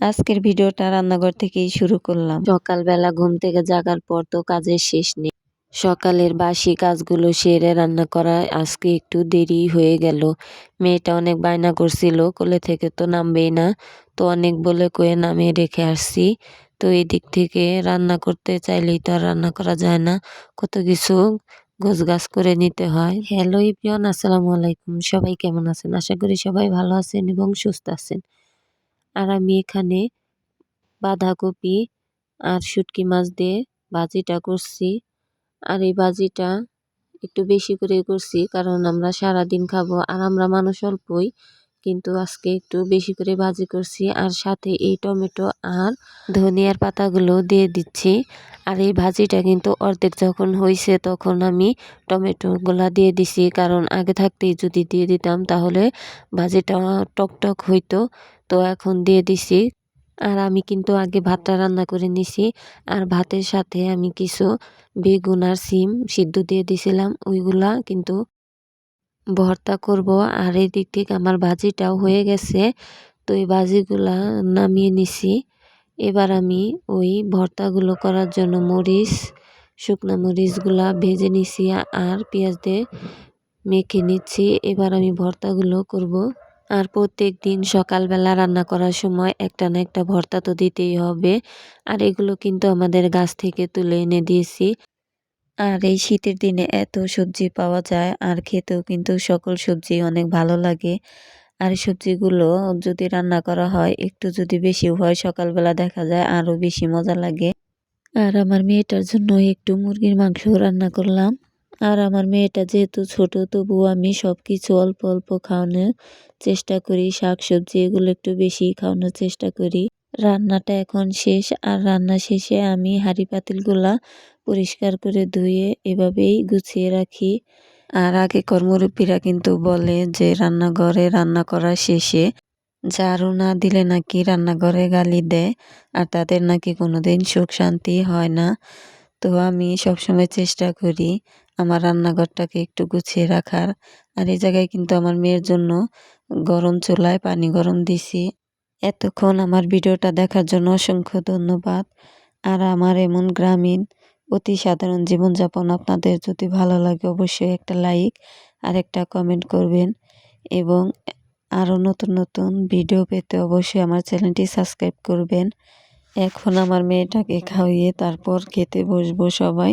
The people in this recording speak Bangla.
আজকের ভিডিওটা রান্নাঘর থেকেই শুরু করলাম। সকালবেলা ঘুম থেকে জাগার পর তো কাজের শেষ নেই। সকালের বাসি কাজগুলো সেরে রান্না করা আজকে একটু দেরি হয়ে গেল। মেয়েটা অনেক বায়না করছিল, কোলে থেকে তো নামবেই না। তো অনেক বলে কয়ে নামিয়ে রেখে আসছি। তো এই দিক থেকে রান্না করতে চাইলেই তো আর রান্না করা যায় না। কত কিছু গোছগাছ করে নিতে হয়। হ্যালো ইপিয়ন আসসালামু আলাইকুম। সবাই কেমন আছেন? আশা করি সবাই ভালো আছেন এবং সুস্থ আছেন। আর আমি এখানে বাঁধাকপি আর শুটকি মাছ দিয়ে ভাজিটা করছি। আর এই ভাজিটা একটু বেশি করে করছি কারণ আমরা সারা দিন খাব আর আমরা মানুষ অল্পই, কিন্তু আজকে একটু বেশি করে ভাজি করছি। আর সাথে এই টমেটো আর ধনিয়ার পাতাগুলো দিয়ে দিচ্ছি। আর এই ভাজিটা কিন্তু অর্ধেক যখন হয়েছে তখন আমি টমেটোগুলা দিয়ে দিছি। কারণ আগে থাকতেই যদি দিয়ে দিতাম তাহলে ভাজিটা টকটক হইতো। তো এখন দিয়ে দিছি। আর আমি কিন্তু আগে ভাতটা রান্না করে নিছি। আর ভাতের সাথে আমি কিছু বেগুন আর সিম সিদ্ধ দিয়ে দিছিলাম। ওইগুলা কিন্তু ভর্তা করব। আর এই দিক থেকে আমার ভাজিটাও হয়ে গেছে। তো এই ভাজিগুলা নামিয়ে নিছি। এবার আমি ওই ভর্তাগুলো করার জন্য মরিচ, শুকনো মরিচগুলা ভেজে নিছি। আর পেঁয়াজ দিয়ে মেখে নিচ্ছি। এবার আমি ভর্তাগুলো করব। আর প্রত্যেক দিন সকালবেলা রান্না করার সময় একটা না একটা ভর্তা তো দিতেই হবে। আর এগুলো কিন্তু আমাদের গাছ থেকে তুলে এনে দিয়েছি। আর এই শীতের দিনে এত সবজি পাওয়া যায়, আর খেতেও কিন্তু সকল সবজি অনেক ভালো লাগে। আর সবজিগুলো যদি রান্না করা হয়, একটু যদি বেশি হয়, সকালবেলা দেখা যায় আরও বেশি মজা লাগে। আর আমার মেয়েটার জন্য একটু মুরগির মাংস রান্না করলাম। আর আমার মেয়েটা যেহেতু ছোট, তবুও আমি সব কিছু অল্প অল্প খাওয়ানোর চেষ্টা করি শাক সবজি এগুলো একটু বেশি খাওয়ানোর চেষ্টা করি। রান্নাটা এখন শেষ, আর রান্না শেষে আমি হাঁড়ি পাতিলগুলা পরিষ্কার করে ধুয়ে এভাবেই গুছিয়ে রাখি। আর আগে কর্মরূপীরা কিন্তু বলে যে, রান্নাঘরে রান্না করা শেষে ঝাড়ু না দিলে নাকি রান্নাঘরে গালি দেয়, আর তাদের নাকি কোনোদিন সুখ শান্তি হয় না। তো আমি সবসময় চেষ্টা করি আমার রান্নাঘরটাকে একটু গুছিয়ে রাখার। আর এই জায়গায় কিন্তু আমার মেয়ের জন্য গরম চুলায় পানি গরম দিছি। এতক্ষণ আমার ভিডিওটা দেখার জন্য অসংখ্য ধন্যবাদ। আর আমার এমন গ্রামীণ, অতি সাধারণ জীবনযাপন আপনাদের যদি ভালো লাগে অবশ্যই একটা লাইক আর একটা কমেন্ট করবেন। এবং আরও নতুন নতুন ভিডিও পেতে অবশ্যই আমার চ্যানেলটি সাবস্ক্রাইব করবেন। এখন আমার মেয়েটাকে খাওয়িয়ে তারপর খেতে বসবো সবাই।